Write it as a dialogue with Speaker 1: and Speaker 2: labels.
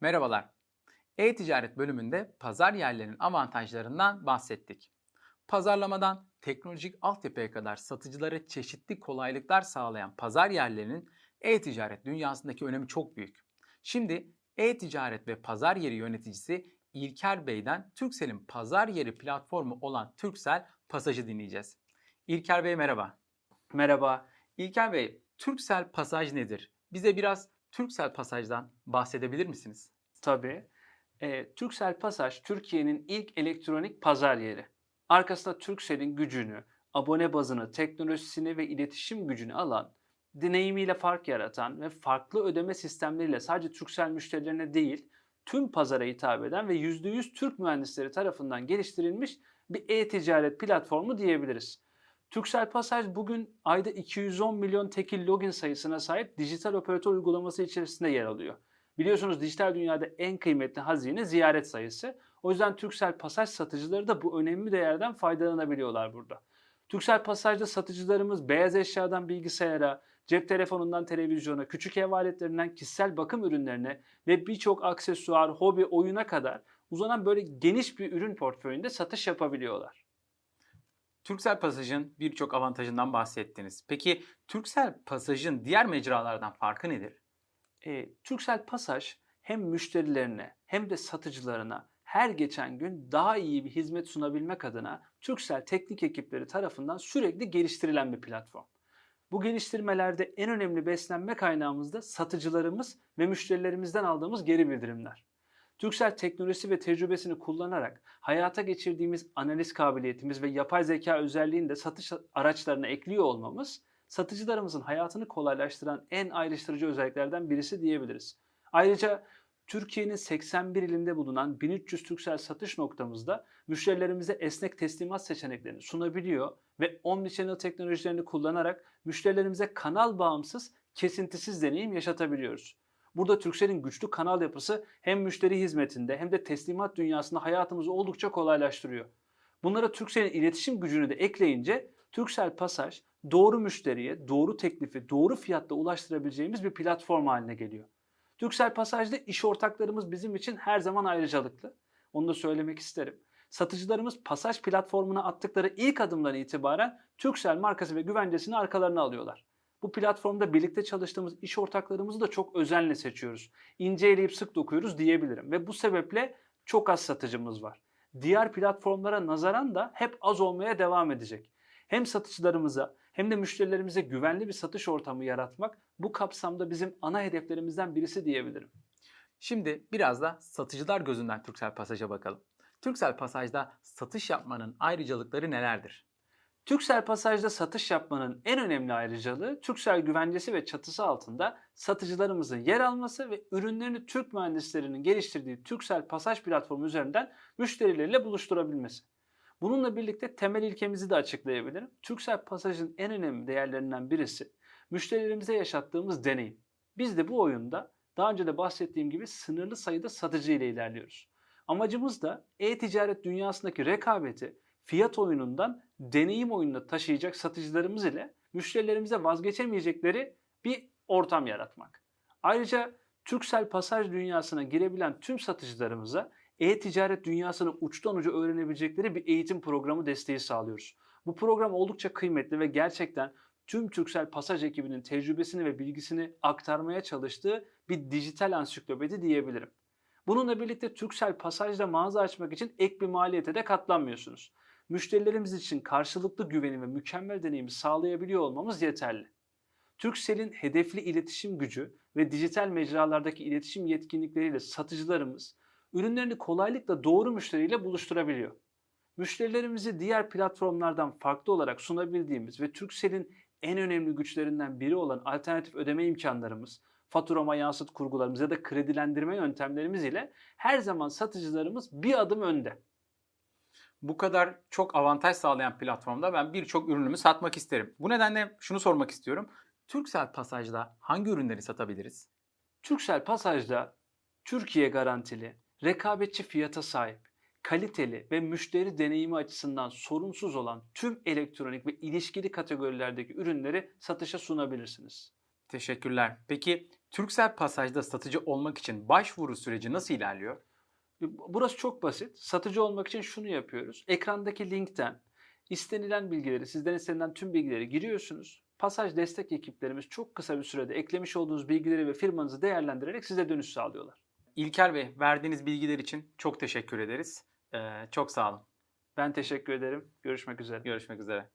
Speaker 1: Merhabalar. E-ticaret bölümünde pazar yerlerinin avantajlarından bahsettik. Pazarlamadan teknolojik altyapıya kadar satıcılara çeşitli kolaylıklar sağlayan pazar yerlerinin e-ticaret dünyasındaki önemi çok büyük. Şimdi e-ticaret ve pazar yeri yöneticisi İlker Bey'den Turkcell'in pazar yeri platformu olan Turkcell Pasaj'ı dinleyeceğiz. İlker Bey merhaba.
Speaker 2: Merhaba.
Speaker 1: İlker Bey, Turkcell Pasaj nedir? Bize biraz Turkcell Pasaj'dan bahsedebilir misiniz?
Speaker 2: Tabii. E, Turkcell Pasaj Türkiye'nin ilk elektronik pazar yeri. Arkasında Turkcell'in gücünü, abone bazını, teknolojisini ve iletişim gücünü alan, deneyimiyle fark yaratan ve farklı ödeme sistemleriyle sadece Turkcell müşterilerine değil, tüm pazara hitap eden ve %100 Türk mühendisleri tarafından geliştirilmiş bir e-ticaret platformu diyebiliriz. Turkcell Pasaj bugün ayda 210 milyon tekil login sayısına sahip dijital operatör uygulaması içerisinde yer alıyor. Biliyorsunuz dijital dünyada en kıymetli hazine ziyaret sayısı. O yüzden Turkcell Pasaj satıcıları da bu önemli değerden faydalanabiliyorlar burada. Turkcell Pasaj'da satıcılarımız beyaz eşyadan bilgisayara, cep telefonundan televizyona, küçük ev aletlerinden kişisel bakım ürünlerine ve birçok aksesuar, hobi, oyuna kadar uzanan böyle geniş bir ürün portföyünde satış yapabiliyorlar.
Speaker 1: Turkcell Pasaj'ın birçok avantajından bahsettiniz. Peki Turkcell Pasaj'ın diğer mecralardan farkı nedir?
Speaker 2: E, Turkcell Pasaj hem müşterilerine hem de satıcılarına her geçen gün daha iyi bir hizmet sunabilmek adına Turkcell teknik ekipleri tarafından sürekli geliştirilen bir platform. Bu geliştirmelerde en önemli beslenme kaynağımız da satıcılarımız ve müşterilerimizden aldığımız geri bildirimler. Turkcell teknolojisi ve tecrübesini kullanarak hayata geçirdiğimiz analiz kabiliyetimiz ve yapay zeka özelliğini de satış araçlarına ekliyor olmamız satıcılarımızın hayatını kolaylaştıran en ayrıştırıcı özelliklerden birisi diyebiliriz. Ayrıca Türkiye'nin 81 ilinde bulunan 1300 Turkcell satış noktamızda müşterilerimize esnek teslimat seçeneklerini sunabiliyor ve omnichannel teknolojilerini kullanarak müşterilerimize kanal bağımsız, kesintisiz deneyim yaşatabiliyoruz. Burada Turkcell'in güçlü kanal yapısı hem müşteri hizmetinde hem de teslimat dünyasında hayatımızı oldukça kolaylaştırıyor. Bunlara Turkcell'in iletişim gücünü de ekleyince Turkcell Pasaj doğru müşteriye doğru teklifi doğru fiyatta ulaştırabileceğimiz bir platform haline geliyor. Turkcell Pasaj'da iş ortaklarımız bizim için her zaman ayrıcalıklı. Onu da söylemek isterim. Satıcılarımız Pasaj platformuna attıkları ilk adımdan itibaren Turkcell markası ve güvencesini arkalarına alıyorlar. Bu platformda birlikte çalıştığımız iş ortaklarımızı da çok özenle seçiyoruz. İnce eleyip sık dokuyoruz diyebilirim ve bu sebeple çok az satıcımız var. Diğer platformlara nazaran da hep az olmaya devam edecek. Hem satıcılarımıza hem de müşterilerimize güvenli bir satış ortamı yaratmak bu kapsamda bizim ana hedeflerimizden birisi diyebilirim.
Speaker 1: Şimdi biraz da satıcılar gözünden Turkcell Pasaj'a bakalım. Turkcell Pasaj'da satış yapmanın ayrıcalıkları nelerdir?
Speaker 2: Turkcell Pasaj'da satış yapmanın en önemli ayrıcalığı Turkcell güvencesi ve çatısı altında satıcılarımızın yer alması ve ürünlerini Türk mühendislerinin geliştirdiği Turkcell Pasaj platformu üzerinden müşterileriyle buluşturabilmesi. Bununla birlikte temel ilkemizi de açıklayabilirim. Turkcell Pasaj'ın en önemli değerlerinden birisi müşterilerimize yaşattığımız deneyim. Biz de bu oyunda daha önce de bahsettiğim gibi sınırlı sayıda satıcı ile ilerliyoruz. Amacımız da e-ticaret dünyasındaki rekabeti fiyat oyunundan deneyim oyununa taşıyacak satıcılarımız ile müşterilerimize vazgeçemeyecekleri bir ortam yaratmak. Ayrıca Turkcell Pasaj dünyasına girebilen tüm satıcılarımıza e-ticaret dünyasını uçtan uca öğrenebilecekleri bir eğitim programı desteği sağlıyoruz. Bu program oldukça kıymetli ve gerçekten tüm Turkcell Pasaj ekibinin tecrübesini ve bilgisini aktarmaya çalıştığı bir dijital ansiklopedi diyebilirim. Bununla birlikte Turkcell Pasaj'da mağaza açmak için ek bir maliyete de katlanmıyorsunuz. Müşterilerimiz için karşılıklı güveni ve mükemmel deneyimi sağlayabiliyor olmamız yeterli. Turkcell'in hedefli iletişim gücü ve dijital mecralardaki iletişim yetkinlikleriyle satıcılarımız ürünlerini kolaylıkla doğru müşteriyle buluşturabiliyor. Müşterilerimizi diğer platformlardan farklı olarak sunabildiğimiz ve Turkcell'in en önemli güçlerinden biri olan alternatif ödeme imkanlarımız, faturama yansıt kurgularımız ya da kredilendirme yöntemlerimiz ile her zaman satıcılarımız bir adım önde.
Speaker 1: Bu kadar çok avantaj sağlayan platformda ben birçok ürünümü satmak isterim. Bu nedenle şunu sormak istiyorum. Turkcell Pasaj'da hangi ürünleri satabiliriz?
Speaker 2: Turkcell Pasaj'da Türkiye garantili, rekabetçi fiyata sahip, kaliteli ve müşteri deneyimi açısından sorunsuz olan tüm elektronik ve ilişkili kategorilerdeki ürünleri satışa sunabilirsiniz.
Speaker 1: Teşekkürler. Peki Turkcell Pasaj'da satıcı olmak için başvuru süreci nasıl ilerliyor?
Speaker 2: Burası çok basit. Satıcı olmak için şunu yapıyoruz. Ekrandaki linkten istenilen bilgileri, sizden istenilen tüm bilgileri giriyorsunuz. Pasaj destek ekiplerimiz çok kısa bir sürede eklemiş olduğunuz bilgileri ve firmanızı değerlendirerek size dönüş sağlıyorlar.
Speaker 1: İlker Bey, verdiğiniz bilgiler için çok teşekkür ederiz. Ee, çok sağ olun.
Speaker 2: Ben teşekkür ederim. Görüşmek üzere.
Speaker 1: Görüşmek üzere.